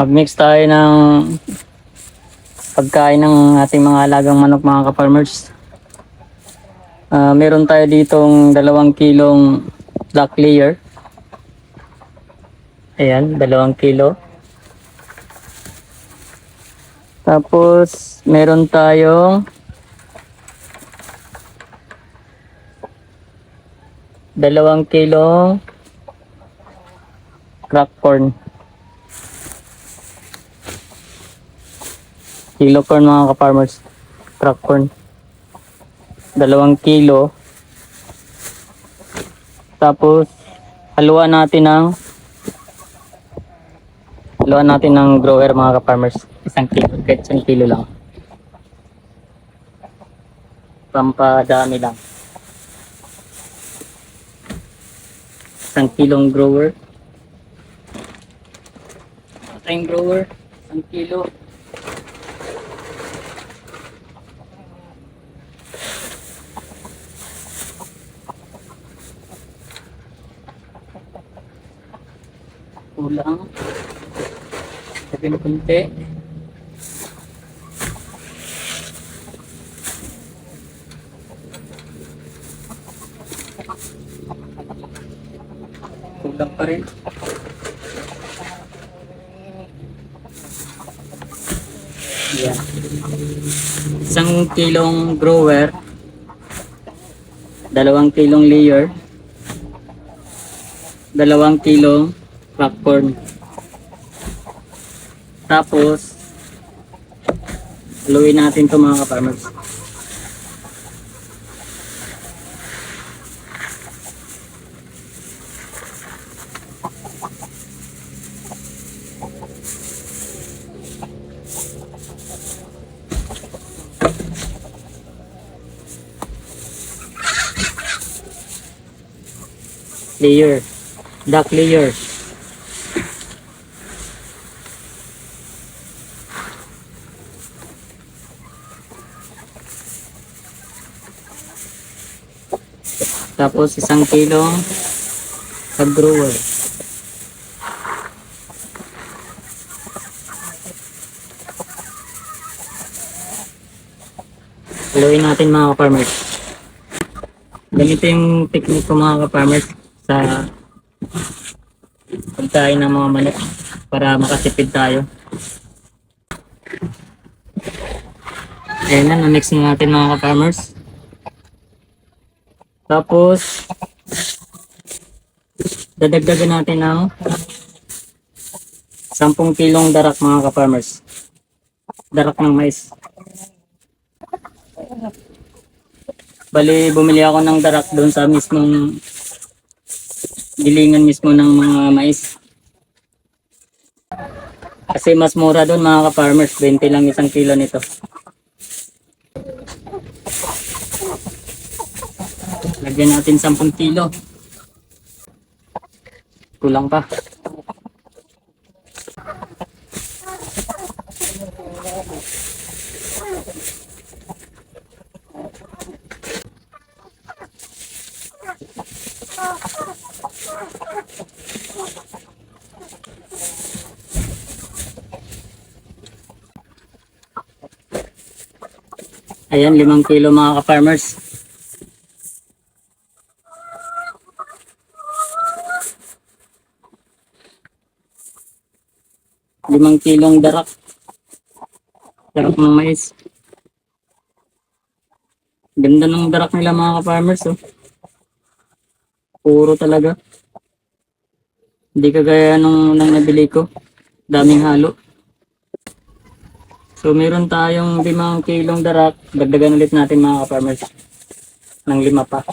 Mag-mix tayo ng pagkain ng ating mga alagang manok mga ka-farmers. Ah, meron tayo ditong dalawang kilong black layer. Ayan, dalawang kilo. Tapos, meron tayong dalawang kilong crack corn. Kilo corn mga ka-farmers. Crack corn. Dalawang kilo. Tapos, haluan natin ng haluan natin ng grower mga ka-farmers. Isang kilo, kahit isang kilo lang. Pampadami lang. Isang kilong grower. Isang grower. Isang kilo. Kulang. Sabi ng kunti. Kulang pa rin. Yan. Isang kilong grower. Dalawang kilong layer. Dalawang kilong popcorn. Tapos, haluin natin ito mga ka-farmers. Layer. Duck layer. Tapos isang kilo sa grower. Haluin natin mga ka-farmers. Ganito yung technique ko mga ka-farmers sa pagkain ng mga manok para makasipid tayo. Ayan na, na-mix na natin mga ka-farmers. Tapos, dadagdagan natin ng 10 kilong darak mga ka-farmers. Darak ng mais. Bali, bumili ako ng darak doon sa mismong gilingan mismo ng mga mais. Kasi mas mura doon mga ka-farmers, 20 lang isang kilo nito. Lagyan natin 10 kilo. Kulang pa. Ayan, limang kilo mga ka-farmers. Limang kilong darak. Darak ng mais. Ganda ng darak nila mga ka-farmers. Oh. Puro talaga. Hindi kagaya nung nang nabili ko. Daming halo. So meron tayong limang kilong darak. Dagdagan ulit natin mga ka-farmers. Ng lima pa.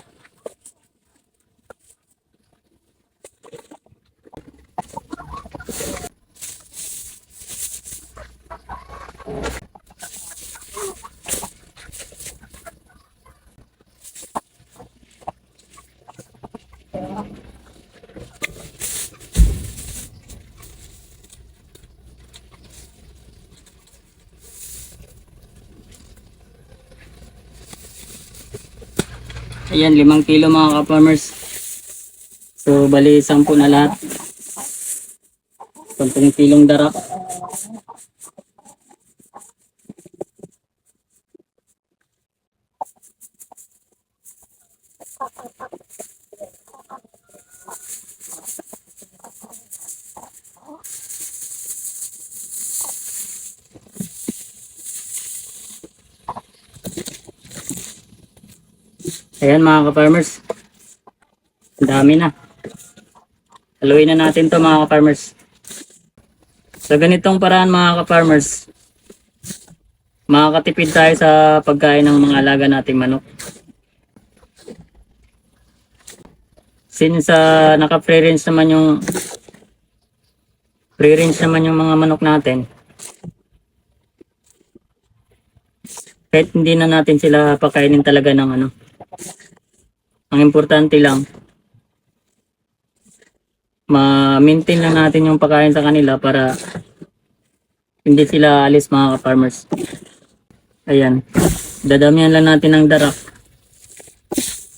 Ayan, limang kilo mga ka-farmers. So, bali, sampu na lahat. 10 kilong darak. Ayan mga ka-farmers. Dami na. Haluin na natin to mga ka-farmers. Sa ganitong paraan mga ka-farmers, makakatipid tayo sa pagkain ng mga alaga nating manok. Since uh, naka-free range naman yung free range naman yung mga manok natin, kahit hindi na natin sila pakainin talaga ng ano, ang importante lang, ma-maintain lang natin yung pagkain sa kanila para hindi sila alis mga ka-farmers. Ayan. Dadamihan lang natin ng darak.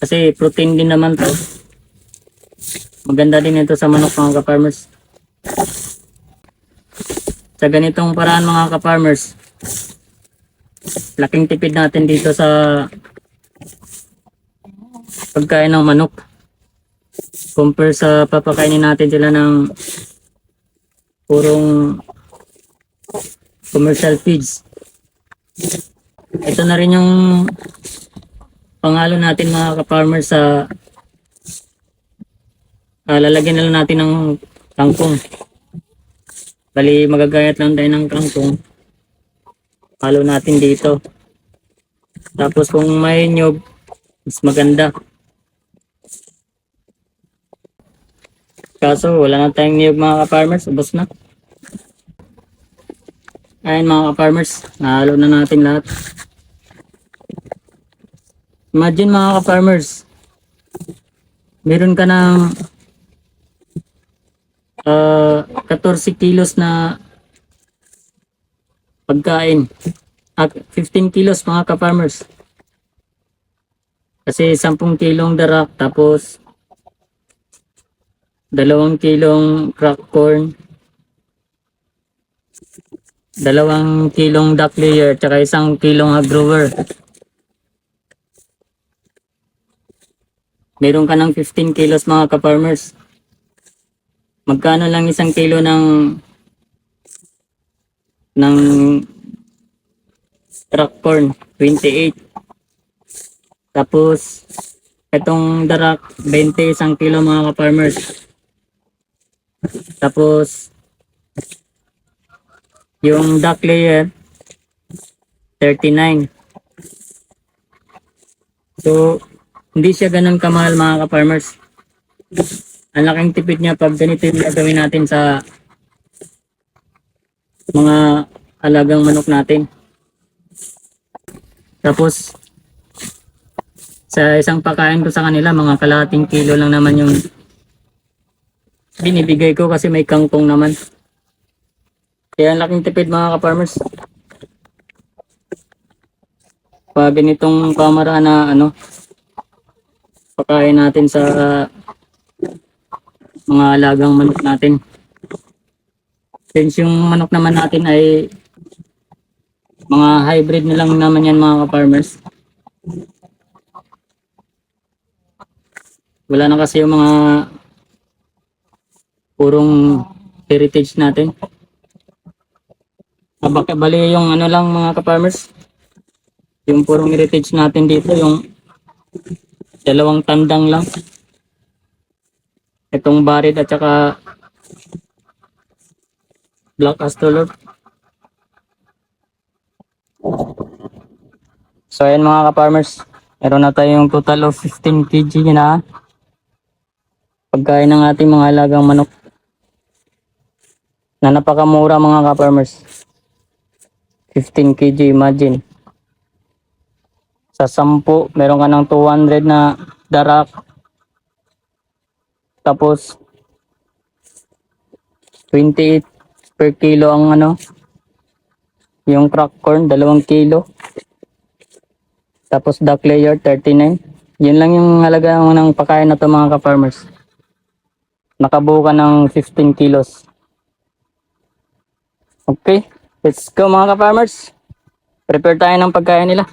Kasi protein din naman to. Maganda din ito sa manok mga ka-farmers. Sa ganitong paraan mga ka-farmers, laking tipid natin dito sa pagkain ng manok compare sa papakainin natin sila ng purong commercial feeds. Ito na rin yung pangalo natin mga ka-farmers sa ah, lalagyan na lang natin ng kangkong. Bali magagayat lang tayo ng kangkong. Halo natin dito. Tapos kung may nyog, mas maganda. Kaso wala na tayong niyog mga ka-farmers, ubos na. Ayun mga ka-farmers, nahalo na natin lahat. Imagine mga ka-farmers, meron ka ng ah 14 kilos na pagkain. At 15 kilos mga ka-farmers. Kasi 10 kilong darak tapos dalawang kilong crack corn, dalawang kilong duck layer, tsaka isang kilong hog grower. Meron ka ng 15 kilos mga ka-farmers. Magkano lang isang kilo ng ng crack corn? 28. Tapos, itong darak, 20 isang kilo mga ka-farmers. Tapos, yung duck layer, 39. So, hindi siya ganun kamahal mga ka-farmers. Ang laking tipid niya pag ganito yung gagawin natin sa mga alagang manok natin. Tapos, sa isang pakain ko sa kanila, mga kalahating kilo lang naman yung binibigay ko kasi may kangkong naman. Kaya ang laking tipid mga ka-farmers. Pag ganitong kamera na ano, pakain natin sa mga alagang manok natin. Since yung manok naman natin ay mga hybrid na lang naman yan mga ka-farmers. Wala na kasi yung mga purong heritage natin. Ah, baka bali yung ano lang mga ka-farmers. Yung purong heritage natin dito, yung dalawang tandang lang. Itong barid at saka black astrolord. So ayan mga ka-farmers, meron na tayong total of 15 kg na pagkain ng ating mga alagang manok na napakamura mga ka-farmers. 15 kg imagine. Sa 10 meron ka ng 200 na darak. Tapos 28 per kilo ang ano yung crack corn 2 kilo. Tapos duck layer 39 yun lang yung halaga ng pagkain na to mga ka-farmers. Nakabuo ka ng 15 kilos Okay, let's go mga ka-farmers. Prepare tayo ng pagkain nila.